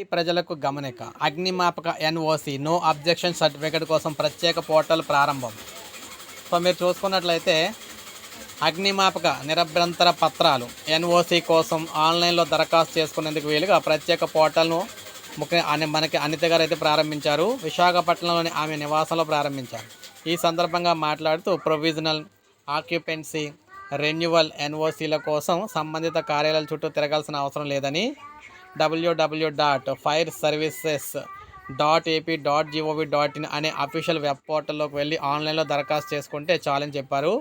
ఈ ప్రజలకు గమనిక. అగ్నిమాపక ఎన్ఓసి నో అబ్జెక్షన్ సర్టిఫికేట్ కోసం ప్రత్యేక పోర్టల్ ప్రారంభం. సో మీరు చూసుకున్నట్లయితే అగ్నిమాపక నిరభ్యంతర పత్రాలు ఎన్ఓసి కోసం ఆన్లైన్లో దరఖాస్తు చేసుకునేందుకు వీలుగా ప్రత్యేక పోర్టల్ను ముఖ్య మనకి అనిత గారు అయితే ప్రారంభించారు. విశాఖపట్నంలోని ఆమె నివాసంలో ప్రారంభించారు. ఈ సందర్భంగా మాట్లాడుతూ ప్రొవిజనల్ ఆక్యుపెన్సీ రెన్యువల్ ఎన్ఓసీల కోసం సంబంధిత కార్యాలయాల చుట్టూ తిరగాల్సిన అవసరం లేదని W W dot fire services dot AP dot G O V dot in అనే అఫీషియల్ వెబ్ పోర్టల్లోకి వెళ్ళి ఆన్లైన్లో దరఖాస్తు చేసుకుంటే చాలని చెప్పారు.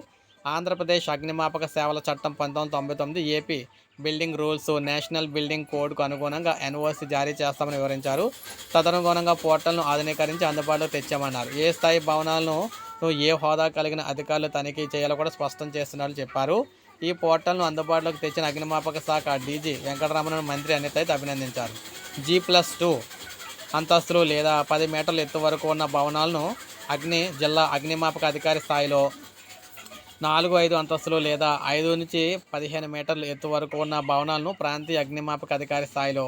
ఆంధ్రప్రదేశ్ అగ్నిమాపక సేవల చట్టం పంతొమ్మిది తొంభై తొమ్మిది AP building rules national building కోడ్కు అనుగుణంగా ఎన్ఓసి జారీ చేస్తామని వివరించారు. తదనుగుణంగా పోర్టల్ను ఆధునీకరించి అందుబాటులో తెచ్చామన్నారు. ఏ స్థాయి భవనాలను ఏ హోదా కలిగిన అధికారులు తనిఖీ చేయాలో కూడా స్పష్టం చేస్తున్నట్లు చెప్పారు. ఈ పోర్టల్ను అందుబాటులోకి తెచ్చిన అగ్నిమాపక శాఖ డీజీ వెంకటరమణ మంత్రి అనిత అయితే అభినందించారు. జీ ప్లస్ టూ అంతస్తులు లేదా పది మీటర్ల ఎత్తు వరకు ఉన్న భవనాలను అగ్ని జిల్లా అగ్నిమాపక అధికారి స్థాయిలో నాలుగు ఐదు అంతస్తులు లేదా ఐదు నుంచి పదిహేను మీటర్ల ఎత్తు వరకు ఉన్న భవనాలను ప్రాంతీయ అగ్నిమాపక అధికారి స్థాయిలో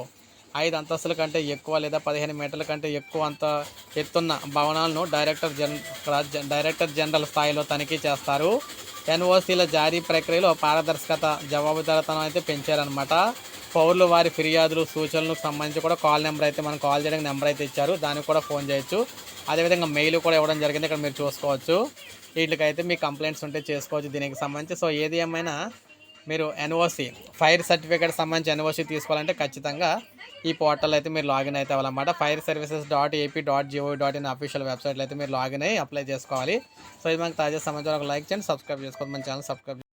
ఐదు అంతస్తుల కంటే ఎక్కువ లేదా పదిహేను మీటర్ల కంటే ఎక్కువ అంత ఎత్తున్న భవనాలను డైరెక్టర్ జన్ డైరెక్టర్ జనరల్ స్థాయిలో తనిఖీ చేస్తారు. ఎన్ఓసీల జారీ ప్రక్రియలో పారదర్శకత జవాబుదారితనం అయితే పెంచారనమాట పౌరులు వారి ఫిర్యాదులు సూచనలకు సంబంధించి కూడా కాల్ నెంబర్ అయితే మనం కాల్ చేయడానికి నెంబర్ అయితే ఇచ్చారు. దానికి కూడా ఫోన్ చేయొచ్చు. అదేవిధంగా మెయిల్ కూడా ఇవ్వడం జరిగింది. ఇక్కడ మీరు చూసుకోవచ్చు. వీటికైతే మీ కంప్లైంట్స్ ఉంటే చేసుకోవచ్చు. దీనికి సంబంధించి సో ఏది ఏమైనా మీరు ఎన్ఓసి ఫైర్ సర్టిఫికేట్ సంబంధించి ఎన్ఓసి తీసుకోవాలంటే ఖచ్చితంగా ఈ పోర్టల్ అయితే మీరు లాగిన్ అయితే అవ్వాలన్నమాట. Fire services dot AP dot G O dot in official వెబ్సైట్లో అయితే మీరు లాగిన్ అయ్యి అప్లై చేసుకోవాలి. సో ఇది మనకు తాజా సమాచారం. ఒక లైక్ చేయండి సబ్స్క్రైబ్ చేసుకోండి. మన ఛానల్ సబ్స్క్రైబ్